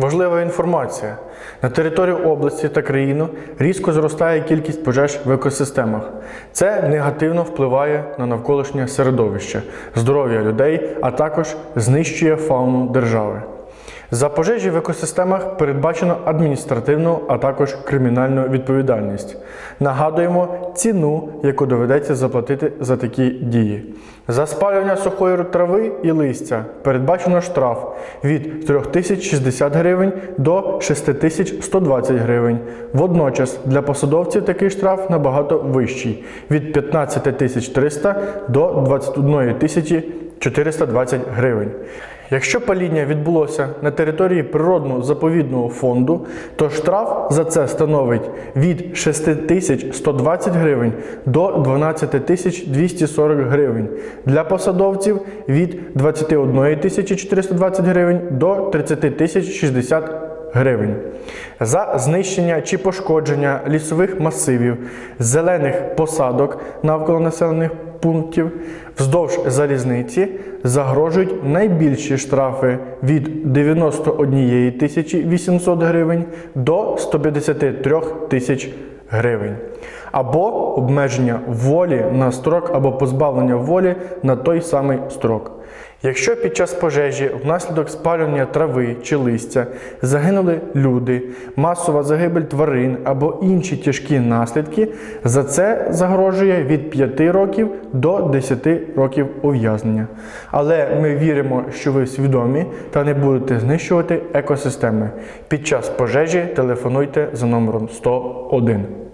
Важлива інформація. На території області та країни різко зростає кількість пожеж в екосистемах. Це негативно впливає на навколишнє середовище, здоров'я людей, а також знищує фауну держави. За пожежі в екосистемах передбачено адміністративну, а також кримінальну відповідальність. Нагадуємо ціну, яку доведеться заплатити за такі дії. За спалювання сухої трави і листя передбачено штраф від 3060 гривень до 6120 гривень. Водночас для посадовців такий штраф набагато вищий від 15300 до 21 420 гривень. Якщо паління відбулося на території природно-заповідного фонду, то штраф за це становить від 6120 гривень до 12240 гривень. Для посадовців від 21 420 гривень до 30 тисяч 60 гривень. За знищення чи пошкодження лісових масивів, зелених посадок навколо населених пунктів вздовж залізниці загрожують найбільші штрафи від 91 тисячі 800 гривень до 153 тисяч гривень. Або обмеження волі на строк, або позбавлення волі на той самий строк. Якщо під час пожежі внаслідок спалювання трави чи листя загинули люди, масова загибель тварин або інші тяжкі наслідки, за це загрожує від 5 років до 10 років ув'язнення. Але ми віримо, що ви свідомі та не будете знищувати екосистеми. Під час пожежі телефонуйте за номером 101.